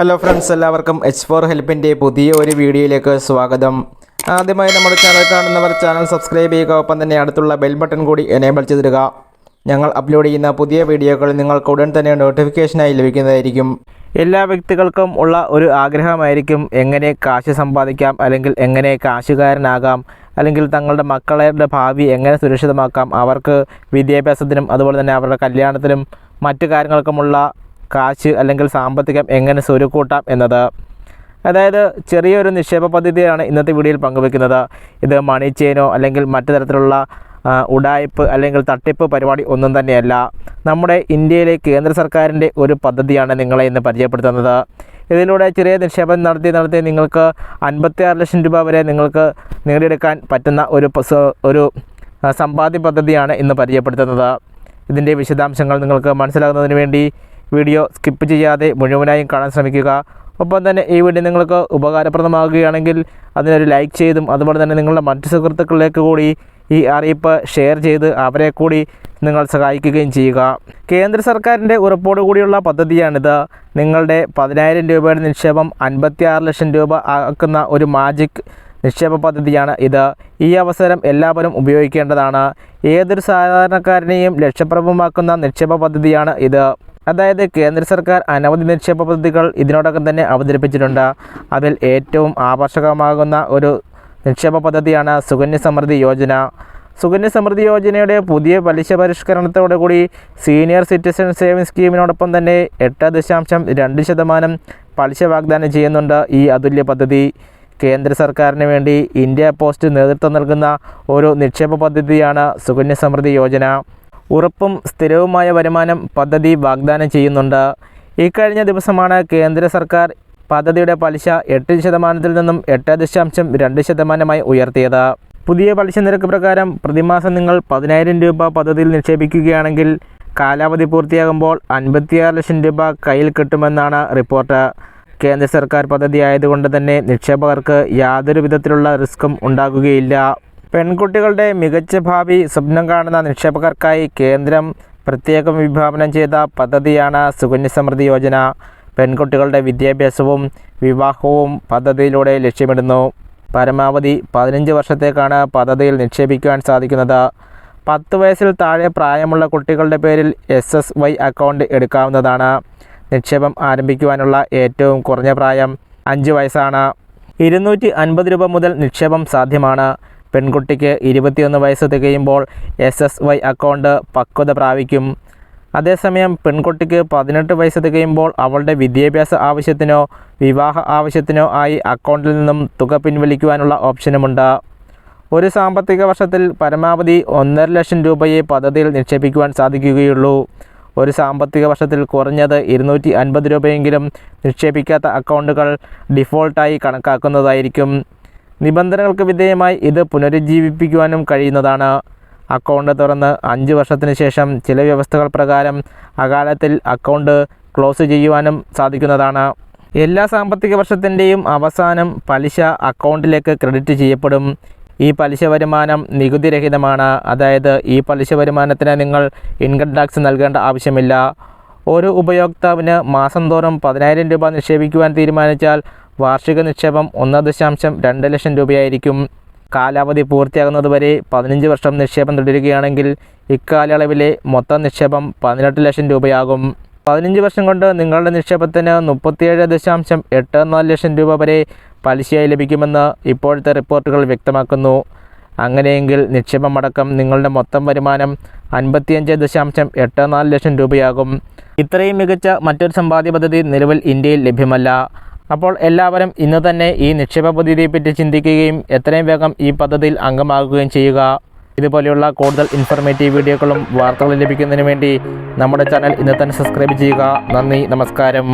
Hello friends എല്ലാവർക്കും H four ഹെൽപ്പിന്റെ പുതിയ ഒരു വീഡിയോയിലേക്ക് സ്വാഗതം. ആദ്യമായി നമ്മുടെ ചാനൽ കാണുന്നവർ ചാനൽ സബ്സ്ക്രൈബ് ചെയ്യുക ഒപ്പം തന്നെ അടുത്തുള്ള ബെൽ ബട്ടൺ കൂടി എനേബിൾ ചെയ്തിടുക. ഞങ്ങൾ അപ്ലോഡ് ചെയ്യുന്ന പുതിയ വീഡിയോകൾ നിങ്ങൾക്ക് ഉടൻ തന്നെ നോട്ടിഫിക്കേഷനായി ലഭിക്കുന്നതായിരിക്കും. എല്ലാ വ്യക്തികൾക്കും ഉള്ള ഒരു ആഗ്രഹമായിരിക്കും എങ്ങനെ കാശ് സമ്പാദിക്കാം അല്ലെങ്കിൽ എങ്ങനെ കാശുകാരനാകാം അല്ലെങ്കിൽ തങ്ങളുടെ മക്കളുടെ ഭാവി എങ്ങനെ സുരക്ഷിതമാക്കാം. അവർക്ക് വിദ്യാഭ്യാസത്തിനും അതുപോലെ തന്നെ അവരുടെ കല്യാണത്തിനും മറ്റു കാര്യങ്ങൾക്കുമുള്ള കാശ് അല്ലെങ്കിൽ സാമ്പത്തികം എങ്ങനെ സ്വരുക്കൂട്ടാം എന്നത്. അതായത് ചെറിയൊരു നിക്ഷേപ പദ്ധതിയാണ് ഇന്നത്തെ വീഡിയോയിൽ പങ്കുവെക്കുന്നത്. ഇത് മണി ചെയിനോ അല്ലെങ്കിൽ മറ്റു തരത്തിലുള്ള ഉടായ്പ് അല്ലെങ്കിൽ തട്ടിപ്പ് പരിപാടി ഒന്നും തന്നെയല്ല. നമ്മുടെ ഇന്ത്യയിലെ കേന്ദ്ര സർക്കാരിന്റെ ഒരു പദ്ധതിയാണ് നിങ്ങളെ ഇന്ന് പരിചയപ്പെടുത്തുന്നത്. ഇതിലൂടെ ചെറിയ നിക്ഷേപം നടത്തി നടത്തി നിങ്ങൾക്ക് അൻപത്തിയാറ് ലക്ഷം രൂപ വരെ നിങ്ങൾക്ക് നേടിയെടുക്കാൻ പറ്റുന്ന ഒരു ഒരു സമ്പാദ്യ പദ്ധതിയാണ് ഇന്ന് പരിചയപ്പെടുത്തുന്നത്. ഇതിന്റെ വിശദാംശങ്ങൾ നിങ്ങൾക്ക് മനസ്സിലാകുന്നതിന് വേണ്ടി വീഡിയോ സ്കിപ്പ് ചെയ്യാതെ മുഴുവനായും കാണാൻ ശ്രമിക്കുക. ഒപ്പം തന്നെ ഈ വീഡിയോ നിങ്ങൾക്ക് ഉപകാരപ്രദമാകുകയാണെങ്കിൽ അതിനൊരു ലൈക്ക് ചെയ്തും അതുപോലെ തന്നെ നിങ്ങളുടെ മറ്റ് സുഹൃത്തുക്കളിലേക്ക് കൂടി ഈ അറിയിപ്പ് ഷെയർ ചെയ്ത് അവരെ കൂടി നിങ്ങൾ സഹായിക്കുകയും ചെയ്യുക. കേന്ദ്ര സർക്കാരിന്റെ ഉറപ്പോടു കൂടിയുള്ള പദ്ധതിയാണിത്. നിങ്ങളുടെ പതിനായിരം രൂപയുടെ നിക്ഷേപം അൻപത്തിയാറ് ലക്ഷം രൂപ ആക്കുന്ന ഒരു മാജിക് നിക്ഷേപ പദ്ധതിയാണ് ഇത്. ഈ അവസരം എല്ലാവരും ഉപയോഗിക്കേണ്ടതാണ്. ഏതൊരു സാധാരണക്കാരനെയും ലക്ഷ്യപ്രഭമാക്കുന്ന നിക്ഷേപ പദ്ധതിയാണ് ഇത്. അതായത് കേന്ദ്ര സർക്കാർ അനവധി നിക്ഷേപ പദ്ധതികൾ ഇതിനോടകം തന്നെ അവതരിപ്പിച്ചിട്ടുണ്ട്. അതിൽ ഏറ്റവും ആകർഷകമാകുന്ന ഒരു നിക്ഷേപ പദ്ധതിയാണ് സുകന്യ സമൃദ്ധി യോജന. സുകന്യ സമൃദ്ധി യോജനയുടെ പുതിയ പലിശ പരിഷ്കരണത്തോടു കൂടി സീനിയർ സിറ്റിസൺ സേവിംഗ് സ്കീമിനോടൊപ്പം തന്നെ എട്ട് ദശാംശം രണ്ട് ശതമാനം പലിശ വാഗ്ദാനം ചെയ്യുന്നുണ്ട് ഈ അതുല്യ പദ്ധതി. കേന്ദ്ര സർക്കാരിന് വേണ്ടി ഇന്ത്യ പോസ്റ്റ് നേതൃത്വം നൽകുന്ന ഒരു നിക്ഷേപ പദ്ധതിയാണ് സുകന്യ സമൃദ്ധി യോജന. ഉറപ്പും സ്ഥിരവുമായ വരുമാനം പദ്ധതി വാഗ്ദാനം ചെയ്യുന്നുണ്ട്. ഇക്കഴിഞ്ഞ ദിവസമാണ് കേന്ദ്ര സർക്കാർ പദ്ധതിയുടെ പലിശ എട്ട് ശതമാനത്തിൽ നിന്നും എട്ട് ദശാംശം രണ്ട് ശതമാനമായി ഉയർത്തിയത്. പുതിയ പലിശ നിരക്ക് പ്രകാരം പ്രതിമാസം നിങ്ങൾ പതിനായിരം രൂപ പദ്ധതിയിൽ നിക്ഷേപിക്കുകയാണെങ്കിൽ കാലാവധി പൂർത്തിയാകുമ്പോൾ അൻപത്തിയാറ് ലക്ഷം രൂപ കയ്യിൽ കിട്ടുമെന്നാണ് റിപ്പോർട്ട്. കേന്ദ്ര സർക്കാർ പദ്ധതി ആയതുകൊണ്ട് തന്നെ നിക്ഷേപകർക്ക് യാതൊരു വിധത്തിലുള്ള റിസ്ക്കും ഉണ്ടാകുകയില്ല. പെൺകുട്ടികളുടെ മികച്ച ഭാവി സ്വപ്നം കാണുന്ന നിക്ഷേപകർക്കായി കേന്ദ്രം പ്രത്യേകം വിഭാവനം ചെയ്ത പദ്ധതിയാണ് സുകന്യ സമൃദ്ധി യോജന. പെൺകുട്ടികളുടെ വിദ്യാഭ്യാസവും വിവാഹവും പദ്ധതിയിലൂടെ ലക്ഷ്യമിടുന്നു. പരമാവധി പതിനഞ്ച് വർഷത്തേക്കാണ് പദ്ധതിയിൽ നിക്ഷേപിക്കുവാൻ സാധിക്കുന്നത്. പത്ത് വയസ്സിൽ താഴെ പ്രായമുള്ള കുട്ടികളുടെ പേരിൽ എസ് എസ് വൈ അക്കൗണ്ട് എടുക്കാവുന്നതാണ്. നിക്ഷേപം ആരംഭിക്കുവാനുള്ള ഏറ്റവും കുറഞ്ഞ പ്രായം അഞ്ച് വയസ്സാണ്. ഇരുന്നൂറ്റി അൻപത് രൂപ മുതൽ നിക്ഷേപം സാധ്യമാണ്. പെൺകുട്ടിക്ക് ഇരുപത്തിയൊന്ന് വയസ്സ് തികയുമ്പോൾ എസ് എസ് വൈ അക്കൗണ്ട് പക്വത പ്രാപിക്കും. അതേസമയം പെൺകുട്ടിക്ക് പതിനെട്ട് വയസ്സ് തികയുമ്പോൾ അവളുടെ വിദ്യാഭ്യാസ ആവശ്യത്തിനോ വിവാഹ ആവശ്യത്തിനോ ആയി അക്കൗണ്ടിൽ നിന്നും തുക പിൻവലിക്കുവാനുള്ള ഓപ്ഷനുമുണ്ട് ഒരു സാമ്പത്തിക വർഷത്തിൽ പരമാവധി ഒന്നര ലക്ഷം രൂപയെ പദ്ധതിയിൽ നിക്ഷേപിക്കുവാൻ സാധിക്കുകയുള്ളൂ. ഒരു സാമ്പത്തിക വർഷത്തിൽ കുറഞ്ഞത് ഇരുന്നൂറ്റി അൻപത് രൂപയെങ്കിലും നിക്ഷേപിക്കാത്ത അക്കൗണ്ടുകൾ ഡിഫോൾട്ടായി കണക്കാക്കുന്നതായിരിക്കും. നിബന്ധനകൾക്ക് വിധേയമായി ഇത് പുനരുജ്ജീവിപ്പിക്കുവാനും കഴിയുന്നതാണ്. അക്കൗണ്ട് തുറന്ന് അഞ്ച് വർഷത്തിന് ശേഷം ചില വ്യവസ്ഥകൾ പ്രകാരം അകാലത്തിൽ അക്കൗണ്ട് ക്ലോസ് ചെയ്യുവാനും സാധിക്കുന്നതാണ്. എല്ലാ സാമ്പത്തിക വർഷത്തിന്റെയും അവസാനം പലിശ അക്കൗണ്ടിലേക്ക് ക്രെഡിറ്റ് ചെയ്യപ്പെടും. ഈ പലിശ വരുമാനം നികുതിരഹിതമാണ്. അതായത് ഈ പലിശ വരുമാനത്തിന് നിങ്ങൾ ഇൻകം ടാക്സ് നൽകേണ്ട ആവശ്യമില്ല. ഒരു ഉപയോക്താവിന് മാസം തോറും പതിനായിരം രൂപ നിക്ഷേപിക്കുവാൻ തീരുമാനിച്ചാൽ വാർഷിക നിക്ഷേപം ഒന്ന് ദശാംശം രണ്ട് ലക്ഷം രൂപയായിരിക്കും. കാലാവധി പൂർത്തിയാകുന്നതുവരെ പതിനഞ്ച് വർഷം നിക്ഷേപം തുടരുകയാണെങ്കിൽ ഇക്കാലയളവിലെ മൊത്തം നിക്ഷേപം പതിനെട്ട് ലക്ഷം രൂപയാകും. പതിനഞ്ച് വർഷം കൊണ്ട് നിങ്ങളുടെ നിക്ഷേപത്തിന് മുപ്പത്തിയേഴ് ദശാംശം എട്ട് നാല് ലക്ഷം രൂപ വരെ പലിശയായി ലഭിക്കുമെന്ന് ഇപ്പോഴത്തെ റിപ്പോർട്ടുകൾ വ്യക്തമാക്കുന്നു. അങ്ങനെയെങ്കിൽ നിക്ഷേപം അടക്കം നിങ്ങളുടെ മൊത്തം വരുമാനം അൻപത്തിയഞ്ച് ദശാംശം എട്ട് നാല് ലക്ഷം രൂപയാകും. ഇത്രയും മികച്ച മറ്റൊരു സമ്പാദ്യ പദ്ധതി നിലവിൽ ഇന്ത്യയിൽ ലഭ്യമല്ല. അപ്പോൾ എല്ലാവരും ഇന്ന് തന്നെ ഈ നിക്ഷേപ പദ്ധതിയെപ്പറ്റി ചിന്തിക്കുകയും എത്രയും വേഗം ഈ പദ്ധതിയിൽ അംഗമാകുകയും ചെയ്യുക. ഇതുപോലെയുള്ള കൂടുതൽ ഇൻഫർമേറ്റീവ് വീഡിയോകളും വാർത്തകളും ലഭിക്കുന്നതിന് വേണ്ടി നമ്മുടെ ചാനൽ ഇന്ന് തന്നെ സബ്സ്ക്രൈബ് ചെയ്യുക. നന്ദി നമസ്കാരം.